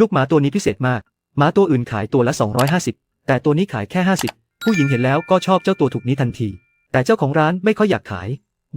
ลูกหมาตัวนี้พิเศษมาก หมาตัวอื่นขายตัวละ 250 แต่ตัวนี้ขายแค่ 50 ผู้หญิงเห็นแล้วก็ชอบเจ้าตัวถูกนี้ทันที แต่เจ้าของร้านไม่ค่อยอยากขาย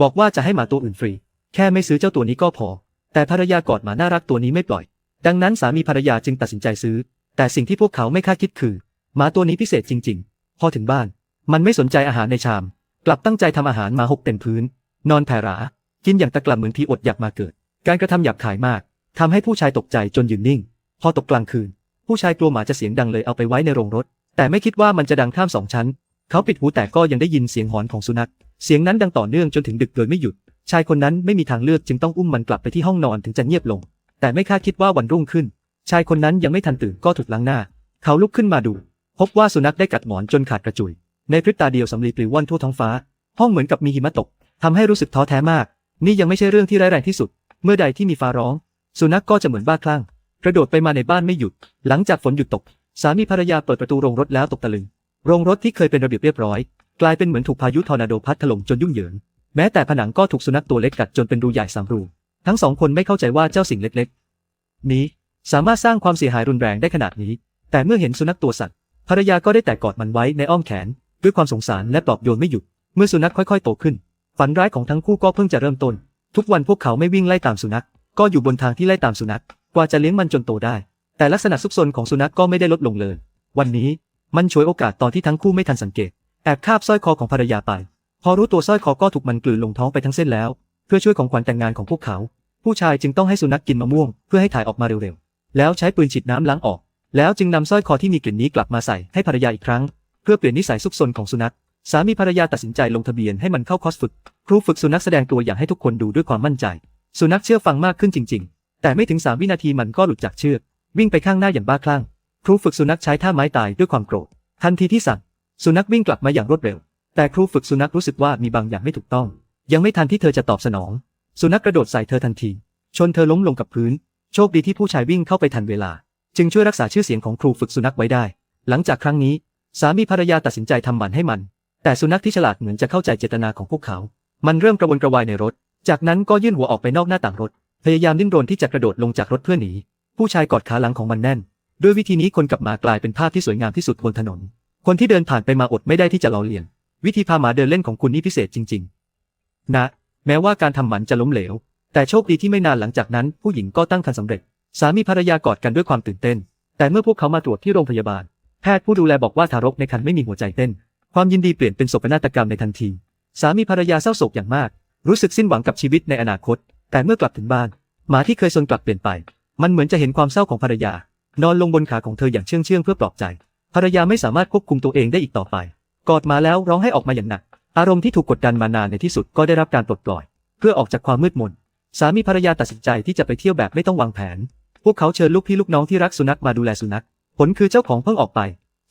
บอกว่าจะให้หมาตัวอื่นฟรี แค่ไม่ซื้อเจ้าตัวนี้ก็พอ แต่ภรรยากอดหมาน่ารักตัวนี้ไม่ปล่อย ดังนั้นสามีภรรยาจึงตัดสินใจซื้อ แต่สิ่งที่พวกเขาไม่คาดคิดคือ หมาตัวนี้พิเศษจริง ๆ พอถึงบ้าน มันไม่สนใจอาหารในชาม กลับตั้งใจทำอาหารมาหกเต็มพื้น นอนแผ่รากินอย่างตะกละเหมือนผีอดอยากมาเกิด การกระทำหยาบขายมากทำให้ผู้ชายตกใจจนยืนนิ่ง อตกกลางคืน ผู้ชายกลัวหมาจะเสียงดังเลยเอาไปไว้ในโรงรถ แต่ไม่คิดว่ามันจะดังข้ามสองชั้น เขาปิดหูแต่ก็ยังได้ยินเสียงหอนของสุนัข เสียงนั้นดังต่อเนื่องจนถึงดึกโดยไม่หยุด ชายคนนั้นไม่มีทางเลือกจึงต้องอุ้มมันกลับไปที่ห้องนอนถึงจะเงียบลง แต่ไม่คาดคิดว่าวันรุ่งขึ้น ชายคนนั้นยังไม่ทันตื่นก็ถูกล้างหน้า เขาลุกขึ้นมาดู พบว่าสุนัขได้กัดหมอนจนขาดกระจุย ในพริบตาเดียวสำลีปลิวว่อนทั่วท้องฟ้า ห้องเหมือนกับมีหิมะตกทำให้รู้สึกท้อแท้มาก นี่ยังไม่ใช่เรื่องที่ร้ายแรงที่สุด เมื่อใดที่มีฟ้าร้อง สุนัขก็จะเหมือนบ้าคลั่ง กระโดดไปมาในบ้านไม่หยุด หลังจากฝนหยุดตก สามีภรรยาเปิดประตูโรงรถแล้วตกตะลึง โรงรถที่เคยเป็นระเบียบเรียบร้อย กลายเป็นเหมือนถูกพายุทอร์นาโดพัดถล่มจนยุ่งเหยิง แม้แต่ผนังก็ถูกสุนัขตัวเล็กกัดจนเป็นรูใหญ่สามรู ทั้งสองคนไม่เข้าใจว่าเจ้าสิ่งเล็กๆ นี้สามารถสร้างความเสียหายรุนแรงได้ขนาดนี้ แต่เมื่อเห็นสุนัขตัวสัตว์ ภรรยาก็ได้แต่กอดมันไว้ในอ้อมแขน ด้วยความสงสารและปลอบโยนไม่หยุด เมื่อสุนัขค่อยๆ โตขึ้น ฝันร้ายของทั้งคู่ก็เพิ่งจะเริ่มต้น ทุกวันพวกเขาไม่วิ่งไล่ตามสุนัข ก็อยู่บนทางที่ไล่ตามสุนัข กว่าจะเลี้ยงมันจนโตได้ แต่ลักษณะซุกซนของสุนัขก็ไม่ได้ลดลงเลย วันนี้มันฉวยโอกาสตอนที่ทั้งคู่ไม่ทันสังเกต แอบคาบสร้อยคอของภรรยาไป พอรู้ตัวสร้อยคอก็ถูกมันกลืนลงท้องไปทั้งเส้นแล้ว เพื่อช่วยของขวัญแต่งงานของพวกเขา ผู้ชายจึงต้องให้สุนัขกินมะม่วงเพื่อให้ถ่ายออกมาเร็วๆ แล้วใช้ปืนฉีดน้ำล้างออก แล้วจึงนำสร้อยคอที่มีกลิ่นนี้กลับมาใส่ให้ภรรยาอีกครั้ง เพื่อเปลี่ยนนิสัยซุกซนของสุนัข สามีภรรยาตัดสินใจลงทะเบียนให้มันเข้าคอร์สฝึก ครูฝึกสุนัขแสดงตัวอย่างให้ทุกคนดูด้วยความมั่นใจ สุนัขเชื่อฟังมากขึ้นจริง ๆ แต่ไม่ถึง3วินาทีมันก็หลุดจากเชือก วิ่งไปข้างหน้าอย่างบ้าคลั่ง ครูฝึกสุนัขใช้ท่าไม้ตายด้วยความโกรธ ทันทีที่สั่ง สุนัขวิ่งกลับมาอย่างรวดเร็ว แต่ครูฝึกสุนัขรู้สึกว่ามีบางอย่างไม่ถูกต้อง ยังไม่ทันที่เธอจะตอบสนอง สุนัขกระโดดใส่เธอทันที ชนเธอล้มลงกับพื้น โชคดีที่ผู้ชายวิ่งเข้าไปทันเวลา จึงช่วยรักษาชื่อเสียงของครูฝึกสุนัขไว้ได้ หลังจากครั้งนี้ สามีภรรยาตัดสินใจทำหมันให้มัน แต่สุนัขที่ฉลาดเหมือนจะเข้าใจเจตนาของพวกเขา มันเริ่มกระวนกระวายในรถ จากนั้นก็ยื่นหัวออกไปนอกหน้าต่างรถ พยายามดิ้นรนที่จะกระโดดลงจากรถเพื่อหนี ผู้ชายกอดขาหลังของมันแน่น ด้วยวิธีนี้คนกับหมากลายเป็นภาพที่สวยงามที่สุดบนถนน คนที่เดินผ่านไปมาอดไม่ได้ที่จะล้อเลียน วิธีพาหมาเดินเล่นของคุณนี่พิเศษจริง ๆ นะ แม้ว่าการทำหมันจะล้มเหลว แต่โชคดีที่ไม่นานหลังจากนั้น ผู้หญิงก็ตั้งครรภ์สำเร็จ สามีภรรยากอดกันด้วยความตื่นเต้น แต่เมื่อพวกเขามาตรวจที่โรงพยาบาล แพทย์ผู้ดูแลบอกว่าทารกในครรภ์ไม่มีหัวใจเต้น ความยินดีเปลี่ยนเป็นโศกนาฏกรรมในทันที สามีภรรยาเศร้าโศกอย่างมาก รู้สึกสิ้นหวังกับชีวิตในอนาคต แต่เมื่อกลับถึงบ้านหมาที่เคยซนกลับเปลี่ยนไป มันเหมือนจะเห็นความเศร้าของภรรยา นอนลงบนขาของเธออย่างเชื่องเชื่องเพื่อปลอบใจ ภรรยาไม่สามารถควบคุมตัวเองได้อีกต่อไป กอดมาแล้วร้องให้ออกมาอย่างหนัก อารมณ์ที่ถูกกดดันมานานในที่สุดก็ได้รับการปลดปล่อย เพื่อออกจากความมืดมน สามีภรรยาตัดสินใจที่จะไปเที่ยวแบบไม่ต้องวางแผน พวกเขาเชิญลูกพี่ลูกน้องที่รักสุนัขมาดูแลสุนัข ผลคือเจ้าของเพิ่งออกไป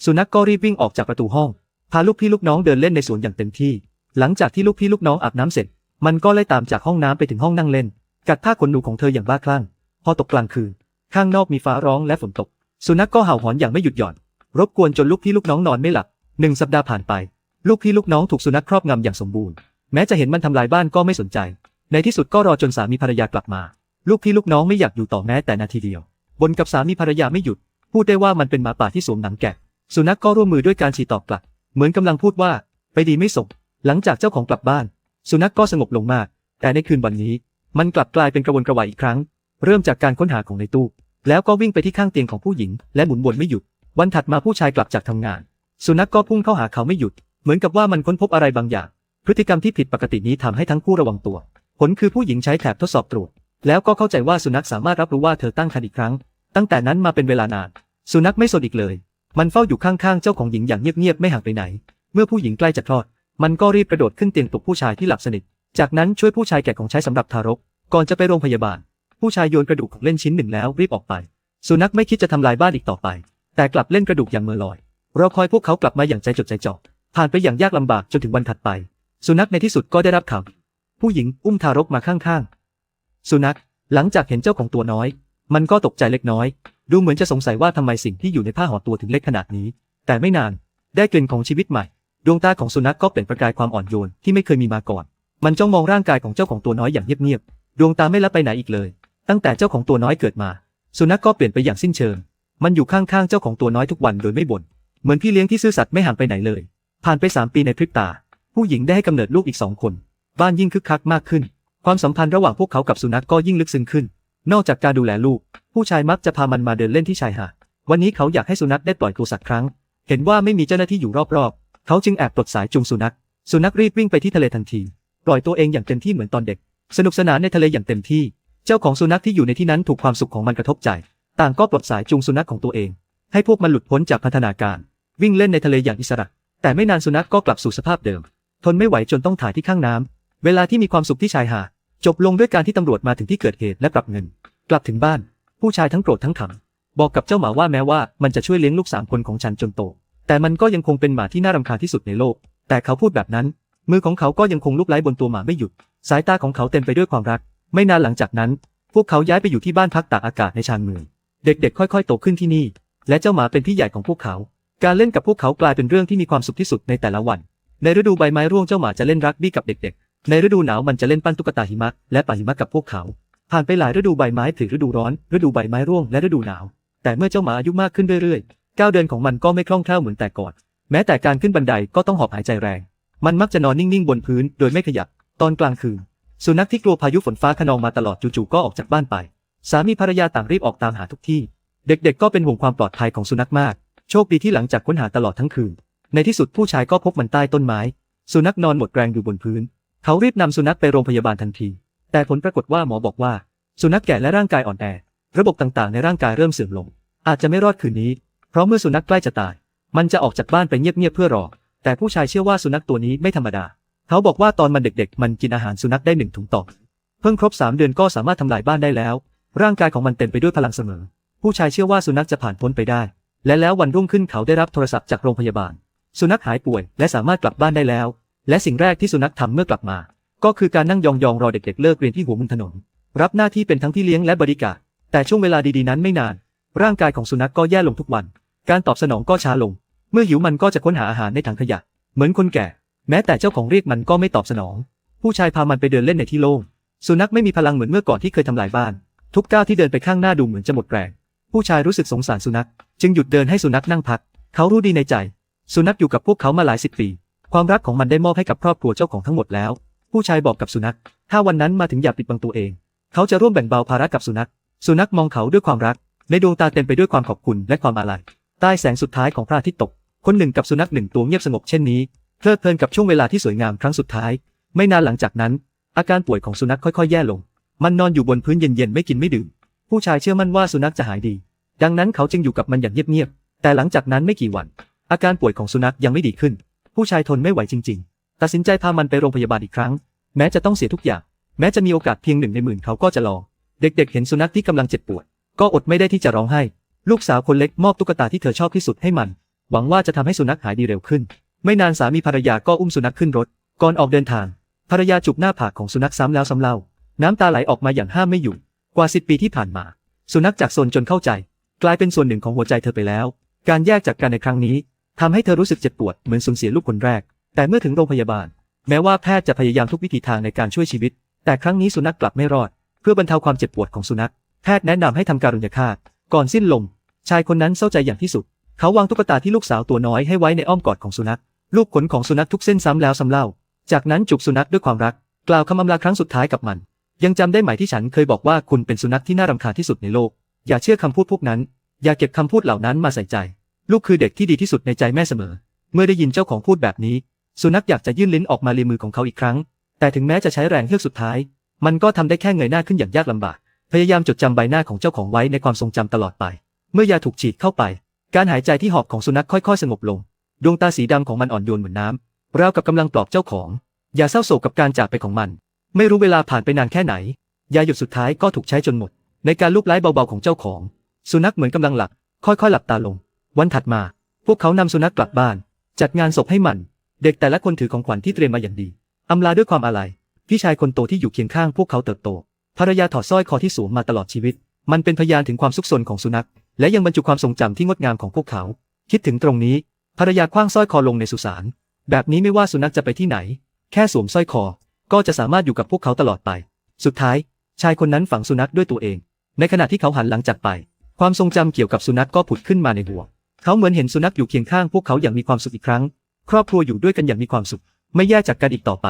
สุนัขก็รีบวิ่งออกจากประตูห้อง พาลูกพี่ลูกน้องเดินเล่นในสวนอย่างเต็มที่ หลังจากที่ลูกพี่ลูกน้องอาบน้ำเสร็จ มันก็ไล่ตามจากห้องน้ำไปถึงห้องนั่งเล่น กัดผ้าขนหนูของเธออย่างบ้าคลั่ง พอตกกลางคืน ข้างนอกมีฟ้าร้องและฝนตก สุนัขก็เห่าหอนอย่างไม่หยุดหย่อน รบกวนจนลูกพี่ลูกน้องนอนไม่หลับหนึ่งสัปดาห์ผ่านไป ลูกพี่ลูกน้องถูกสุนัขครอบงำอย่างสมบูรณ์ แม้จะเห็นมันทำลายบ้านก็ไม่สนใจ ในที่สุดก็รอจนสามีภรรยากลับมา ลูกพี่ลูกน้องไม่อยากอยู่ต่อแม้แต่นาทีเดียว บนกับสามีภรรยาไม่หยุด พูดได้ว่ามันเป็นหมาป่าที่สวมหนังแกะ สุนัขก็ร่วมมือด้วยการฉี่ตอบกลับ เหมือนกำลังพูดว่า ไปดีไม่ส่งหลังจากเจ้าของกลับบ้าน สุนัขก็สงบลงมาก แต่ในคืนวันนี้ มันกลับกลายเป็นกระวนกระวายอีกครั้ง เริ่มจากการค้นหาของในตู้ แล้วก็วิ่งไปที่ข้างเตียงของผู้หญิง และหมุนวนไม่หยุด วันถัดมาผู้ชายกลับจากทำงาน สุนัขก็พุ่งเข้าหาเขาไม่หยุด เหมือนกับว่ามันค้นพบอะไรบางอย่าง พฤติกรรมที่ผิดปกตินี้ทำให้ทั้งคู่ระวังตัว ผลคือผู้หญิงใช้แถบทดสอบตรวจ แล้วก็เข้าใจว่าสุนัขสามารถรับรู้ว่าเธอตั้งครรภ์อีกครั้ง ตั้งแต่นั้นมาเป็นเวลานาน สุนัขไม่สนอีกเลย มันเฝ้าอยู่ข้างๆเจ้าของหญิงอย่างเงียบๆไม่ห่างไปไหน เมื่อผู้หญิงใกล้จะคลอด มันก็รีบกระโดดขึ้นเตียงปลุกผู้ชายที่หลับสนิท จากนั้นช่วยผู้ชายแกะของใช้สำหรับทารก ก่อนจะไปโรงพยาบาล ผู้ชายโยนกระดูกของเล่นชิ้นหนึ่งแล้วรีบออกไป สุนัขไม่คิดจะทำลายบ้านอีกต่อไป แต่กลับเล่นกระดูกอย่างเมื่อลอยเราคอยพวกเขากลับมาอย่างใจจดใจจ่อผ่านไปอย่างยากลำบากจนถึงวันถัดไป สุนัขในที่สุดก็ได้รับข่าวผู้หญิงอุ้มทารกมาข้างๆ สุนัขหลังจากเห็นเจ้าของตัวน้อย มันก็ตกใจเล็กน้อย ดูเหมือนจะสงสัยว่าทำไมสิ่งที่อยู่ในผ้าห่อตัวถึงเล็กขนาดนี้ แต่ไม่นานได้กลิ่นของชีวิตใหม่ ดวงตาของสุนัขก็เปล่งประกายความอ่อนโยนที่ไม่เคยมีมาก่อน มันจ้องมองร่างกายของเจ้าของตัวน้อยอย่างเงียบๆ ดวงตาไม่ละไปไหนอีกเลย ตั้งแต่เจ้าของตัวน้อยเกิดมา สุนัขก็เปลี่ยนไปอย่างสิ้นเชิง มันอยู่ข้างๆเจ้าของตัวน้อยทุกวันโดยไม่บ่น เหมือนพี่เลี้ยงที่ซื่อสัตย์ไม่ห่างไปไหนเลย ผ่านไปสามปีในพริบตา ผู้หญิงได้ให้กำเนิดลูกอีกสองคน บ้านยิ่งคึกคักมากขึ้น ความสัมพันธ์ระหว่างพวกเขากับสุนัขก็ยิ่งลึกซึ้งขึ้น นอกจากการดูแลลูก ผู้ชายมักจะพามันมาเดินเล่นที่ชายหาด วันนี้เขาอยากให้สุนัขได้ปล่อยตัวสักครั้ง เห็นว่าไม่มีเจ้าหน้าที่อยู่รอบๆ เขาจึงแอบปลดสายจูงสุนัข สุนัขรีบวิ่งไปที่ทะเลทันที ปล่อยตัวเองอย่างเต็มที่เหมือนตอนเด็ก สนุกสนานในทะเลอย่างเต็มที่ เจ้าของสุนัขที่อยู่ในที่นั้นถูกความสุขของมันกระทบใจ ต่างก็ปลดสายจูงสุนัขของตัวเอง ให้พวกมันหลุดพ้นจากพันธนาการ วิ่งเล่นในทะเลอย่างอิสระ แต่ไม่นานสุนัขก็กลับสู่สภาพเดิม ทนไม่ไหวจนต้องถ่ายที่ข้างน้ำเวลาที่มีความสุขที่ชายหาดจบลงด้วยการที่ตำรวจมาถึงที่เกิดเหตุและปรับเงิน กลับถึงบ้าน ผู้ชายทั้งโกรธทั้งขำบอกกับเจ้าหมาว่าแม้ว่ามันจะช่วยเลี้ยงลูกสามคนของฉันจนโต แต่มันก็ยังคงเป็นหมาที่น่ารำคาญที่สุดในโลก แต่เขาพูดแบบนั้น มือของเขาก็ยังคงลุกไล้บนตัวหมาไม่หยุด สายตาของเขาเต็มไปด้วยความรัก ไม่นานหลังจากนั้น พวกเขาย้ายไปอยู่ที่บ้านพักตากอากาศในชานเมือง เด็กๆ ค่อยๆ โตขึ้นที่นี่ และเจ้าหมาเป็นพี่ใหญ่ของพวกเขา การเล่นกับพวกเขากลายเป็นเรื่องที่มีความสุขที่สุดในแต่ละวัน ในฤดูใบไม้ร่วงเจ้าหมาจะเล่นรักบี้กับเด็ก ๆ ในฤดูหนาวมันจะเล่นปั้นตุ๊กตาหิมะและป่าหิมะกับพวกเขา ผ่านไปหลายฤดูใบไม้ผลิฤดูร้อน ฤดูใบไม้ร่วงและฤดูหนาว แต่เมื่อเจ้าหมาอายุมากขึ้นเรื่อยๆ ก้าวเดินของมันก็ไม่คล่องแคล่วเหมือนแต่ก่อน แม้แต่การขึ้นบันไดก็ต้องหอบหายใจแรง มันมักจะนอนนิ่งๆบนพื้นโดยไม่ขยับ ตอนกลางคืน สุนัขที่กลัวพายุฝนฟ้าขนองมาตลอดจู่ๆก็ออกจากบ้านไป สามีภรรยาต่างรีบออกตามหาทุกที่ เด็กๆ ก็เป็นห่วงความปลอดภัยของสุนัขมาก โชคดีที่หลังจากค้นหาตลอดทั้งคืน ในที่สุดผู้ชายก็พบมันใต้ต้นไม้ สุนัขนอนหมดแรงอยู่บนพื้น เขารีบนำสุนัขไปโรงพยาบาลทันที แต่ผลปรากฏว่าหมอบอกว่า สุนัขแก่และร่างกายอ่อนแอ ระบบต่างๆ ในร่างกายเริ่มเสื่อมลง อาจจะไม่รอดคืนนี้ เพราะเมื่อสุนัขใกล้จะตาย มันจะออกจากบ้านไปเงียบๆเพื่อรอ แต่ผู้ชายเชื่อว่าสุนัขตัวนี้ไม่ธรรมดา เขาบอกว่าตอนมันเด็กๆ มันกินอาหารสุนัขได้หนึ่งถุงต่อเพิ่งครบสามเดือนก็สามารถทำลายบ้านได้แล้ว ร่างกายของมันเต็มไปด้วยพลังเสมอ ผู้ชายเชื่อว่าสุนัขจะผ่านพ้นไปได้ และแล้ววันรุ่งขึ้นเขาได้รับโทรศัพท์จากโรงพยาบาล สุนัขหายป่วย และสามารถกลับบ้านได้แล้ว และสิ่งแรกที่สุนัขทำเมื่อกลับมา ก็คือการนั่งยองๆรอเด็กๆเลิกเรียนที่หัวมุมถนน รับหน้าที่เป็นทั้งพี่เลี้ยงและบริการแต่ช่วงเวลาดีๆนั้นไม่นาน ร่างกายของสุนัขก็แย่ลงทุกวัน การตอบสนองก็ช้าลง เมื่อหิวมันก็จะค้นหาอาหารในถังขยะ เหมือนคนแก่ แม้แต่เจ้าของเรียกมันก็ไม่ตอบสนอง ผู้ชายพามันไปเดินเล่นในที่โล่ง สุนัขไม่มีพลังเหมือนเมื่อก่อนที่เคยทำลายบ้าน ทุกก้าวที่เดินไปข้างหน้าดูเหมือนจะหมดแรง ผู้ชายรู้สึกสงสารสุนัข จึงหยุดเดินให้สุนัขนั่งพัก เขารู้ดีในใจ สุนัขอยู่กับพวกเขามาหลายสิบปี ความรักของมันได้มอบให้กับครอบครัวเจ้าของทั้งหมดแล้ว ผู้ชายบอกกับสุนัข ถ้าวันนั้นมาถึงอย่าปิดบังตัวเอง เขาจะร่วมแบ่งเบาภาระกับสุนัข สุนัขมองเขาด้วยความรัก ในดวงตาเต็มไปด้วยความขอบคุณและความอาลัย ใต้แสงสุดท้ายของพระอาทิตย์ตก คนหนึ่งกับสุนัขหนึ่งตัวเงียบสงบเช่นนี้ เพลิดเพลินกับช่วงเวลาที่สวยงามครั้งสุดท้าย ไม่นานหลังจากนั้น อาการป่วยของสุนัขค่อยๆ แย่ลง มันนอนอยู่บนพื้นเย็นๆ ไม่กินไม่ดื่ม ผู้ชายเชื่อมั่นว่าสุนัขจะหายดี ดังนั้นเขาจึงอยู่กับมันอย่างเงียบๆ แต่หลังจากนั้นไม่กี่วัน อาการป่วยของสุนัขยังไม่ดีขึ้น ผู้ชายทนไม่ไหวจริง ๆ ตัดสินใจพามันไปโรงพยาบาลอีกครั้ง แม้จะต้องเสียทุกอย่าง แม้จะมีโอกาสเพียงหนึ่งในหมื่นเขาก็จะลอง เด็กๆ เห็นสุนัขที่กำลังเจ็บปวด ก็อดไม่ได้ที่จะร้องไห้ ลูกสาวคนเล็กมอบตุ๊กตาที่เธอชอบที่สุดให้มัน หวังว่าจะทำให้สุนัขหายดีเร็วขึ้น ไม่นานสามีภรรยาก็อุ้มสุนัขขึ้นรถ ก่อนออกเดินทาง ภรรยาจุบหน้าผากของสุนัขซ้ำแล้วซ้ำเล่า น้ำตาไหลออกมาอย่างห้ามไม่อยู่ กว่าสิบปีที่ผ่านมา สุนัขจากโซนจนเข้าใจ กลายเป็นส่วนหนึ่งของหัวใจเธอไปแล้ว การแยกจากกันในครั้งนี้ทำให้เธอรู้สึกเจ็บปวดเหมือนสูญเสียลูกคนแรก แต่เมื่อถึงโรงพยาบาล แม้ว่าแพทย์จะพยายามทุกวิถีทางในการช่วยชีวิต แต่ครั้งนี้สุนัขกลับไม่รอด เพื่อบรรเทาความเจ็บปวดของสุนัข แพทย์แนะนำให้ทำการุญยฆาต ก่อนสิ้นลม ชายคนนั้นเศร้าใจอย่างที่สุด เขาวางตุ๊กตาที่ลูกสาวตัวน้อยให้ไว้ในอ้อมกอดของสุนัข ลูกขนของสุนัขทุกเส้นซ้ำแล้วซ้ำเล่า จากนั้นจูบสุนัขด้วยความรัก กล่าวคำอำลาครั้งสุดท้ายกับมัน ยังจำได้ไหมที่ฉันเคยบอกว่าคุณเป็นสุนัขที่น่ารำคาญที่สุดในโลก อย่าเชื่อคำพูดพวกนั้น อย่าเก็บคำพูดเหล่านั้นมาใส่ใจ ลูกคือเด็กที่ดีที่สุดในใจแม่เสมอ เมื่อได้ยินเจ้าของพูดแบบนี้ สุนัขอยากจะยื่นลิ้นออกมาเลีมือของเขาอีกครั้ง แต่ถึงแม้จะใช้แรงเฮือกสุดท้าย มันก็ทำได้แค่เงยหน้าขึ้นอย่างยากลำบาก พยายามจดจำใบหน้าของเจ้าของไว้ในความทรงจำตลอดไป เมื่อยาถูกฉีดเข้าไป การหายใจที่หอบของสุนัขค่อยๆ สงบลง ดวงตาสีดำของมันอ่อนโยนเหมือนน้ำราวกับกำลังปลอบเจ้าของ อย่าเศร้าโศกกับการจากไปของมัน ไม่รู้เวลาผ่านไปนานแค่ไหน ยาหยุดสุดท้ายก็ถูกใช้จนหมด ในการลูบไล้เบาๆของเจ้าของ สุนัขเหมือนกำลังหลับค่อยๆ หลับตาลง วันถัดมา พวกเขานำสุนัขกลับบ้าน จัดงานศพให้มัน เด็กแต่ละคนถือของขวัญที่เตรียมมาอย่างดีอำลาด้วยความอาลัยพี่ชายคนโตที่อยู่เคียงข้างพวกเขาเติบโต ภรรยาถอดสร้อยคอที่สวมมาตลอดชีวิต มันเป็นพยานถึงความสุขสนของสุนัข และยังบรรจุความทรงจำที่งดงามของพวกเขา คิดถึงตรงนี้ ภรรยาคว้างสร้อยคอลงในสุสาน แบบนี้ไม่ว่าสุนัขจะไปที่ไหน แค่สวมสร้อยคอ ก็จะสามารถอยู่กับพวกเขาตลอดไป สุดท้าย ชายคนนั้นฝังสุนัขด้วยตัวเอง ในขณะที่เขาหันหลังจากไป ความทรงจำเกี่ยวกับสุนัขก็ผุดขึ้นมาในหัว เขาเหมือนเห็นสุนัขอยู่เคียงข้างพวกเขาอย่างมีความสุขอีกครั้ง ครอบครัวอยู่ด้วยกันอย่างมีความสุข ไม่แยกจากกันอีกต่อไป